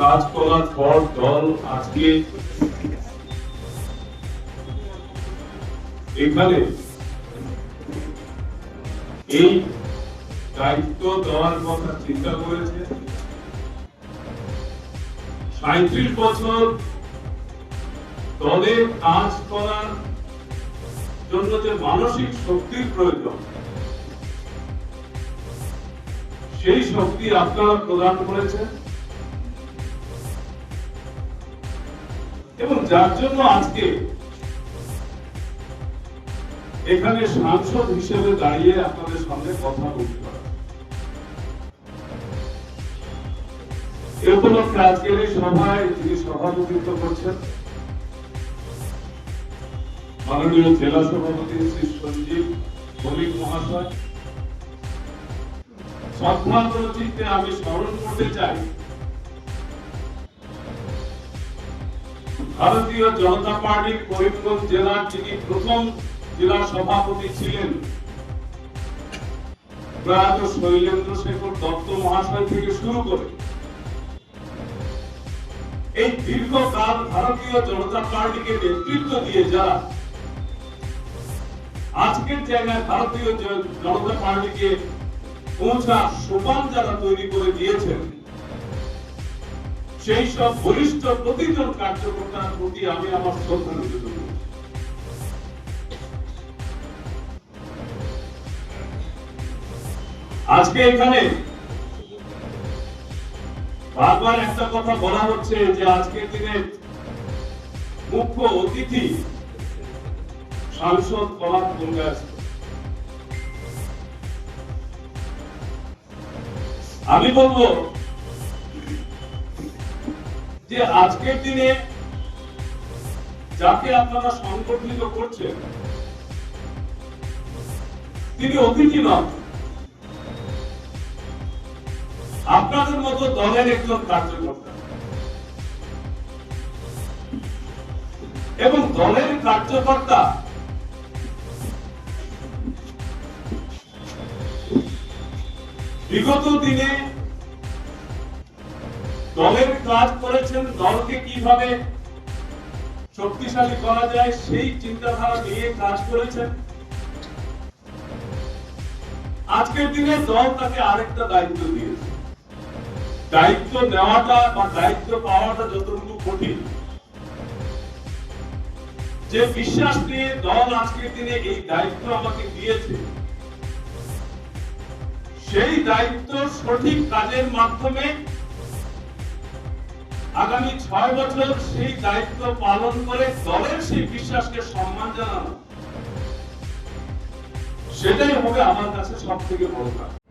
কাজ করার পর দল আজকে এখানে এই দায়িত্ব দেওয়ার কথা চিন্তা করেছে। সাঁত্রিশ বছর দলে কাজ করার জন্য যে মানসিক শক্তির প্রয়োজন, সেই শক্তি আপনারা প্রদান করেছেন। এবং যার জন্য আজকে এখানে সাংসদ হিসেবে দাঁড়িয়ে আপনাদের সামনে কথা বলতে পারে এ উপলক্ষে আজকের এই সভায় যিনি সভাপতিত্ব করছেন, মাননীয় জেলা সভাপতি শ্রী সঞ্জীব মল্লিক মহাশয় শ্রদ্ধাঞ্জল চিত্তে আমি স্মরণ করতে চাই। ভারতীয় জনতা পার্টির করিমগঞ্জ জেলার যিনি প্রথম জেলা সভাপতি ছিলেন, প্রয়াত শৈলেন্দ্র শেখর দত্ত মহাশয় থেকে শুরু করে এই দীর্ঘকাল ভারতীয় জনতা পার্টিকে নেতৃত্ব দিয়ে যারা আজকের জায়গায় ভারতীয় জনতা পার্টিকে পৌঁছা সোপান যারা তৈরি করে দিয়েছেন সেই সব বরিষ্ঠ প্রতিজন কার্যকর্তার প্রতি আমি আমার শ্রদ্ধা নিবেদন করছি। আজকে এখানে বারবার একটা কথা বলা হচ্ছে যে আজকের দিনে মুখ্য অতিথি সাংসদ কলাপ কংগ্রেস আমি বলব যে আজকের দিনে যাকে আপনারা সংগঠিত করছেন, তিনি অতিথি নন। আপনাদের মতো দলের একজন কার্যকর্তা। এবং দলের কার্যকর্তা বিগত দিনে দলের কাজ করেছেন, দলকে কীভাবে শক্তিশালী করা যায় সেই চিন্তাধারা নিয়ে কাজ করেছেন। আজকের দিনে দল তাকে আরেকটা দায়িত্ব দিয়েছে। দায়িত্ব নেওয়াটা বা দায়িত্ব পাওয়াটা যতটুকু কঠিন, যে বিশ্বাস নিয়ে দল আজকের দিনে এই দায়িত্ব আমাকে দিয়েছে, সেই দায়িত্ব সঠিক কাজের মাধ্যমে আগামী ছয় বছর সেই দায়িত্ব পালন করে দলের সেই বিশ্বাসকে সম্মান জানানো, সেটাই হবে আমার কাছে সব থেকে বড় কাজ।